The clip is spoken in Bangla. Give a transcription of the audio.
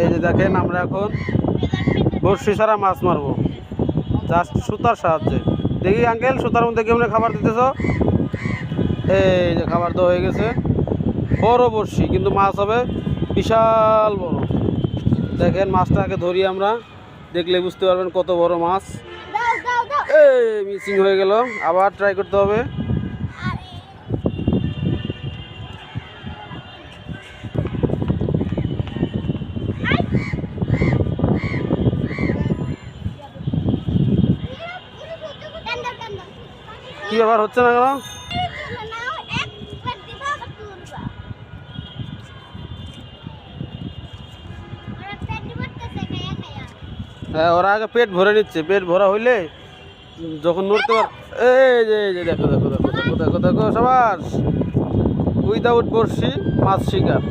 এই যে দেখেন আমরা এখন বর্ষি ছাড়া মাছ মারবো। জাস্ট সুতার সাহায্যে। দেখি আঙ্কেল সুতার মধ্যে কেমন খাবার দিতেছ? এই যে খাবার দেওয়া হয়ে গেছে। বড় বর্ষি কিন্তু মাছ হবে বিশাল বড়। দেখেন মাছটা আগে ধরি আমরা। দেখলে বুঝতে পারবেন কত বড় মাছ। এই মিসিং হয়ে গেল। আবার ট্রাই করতে হবে। কি ব্যাপার হচ্ছে না কেন? হ্যাঁ ওরা আগে পেট ভরে নিচ্ছে, পেট ভরা হইলে যখন নড়তে পার এই যে দেখো দেখো দেখো দেখো দেখো দেখো সবার উইদাউট বর্ষি মাছ শিকার।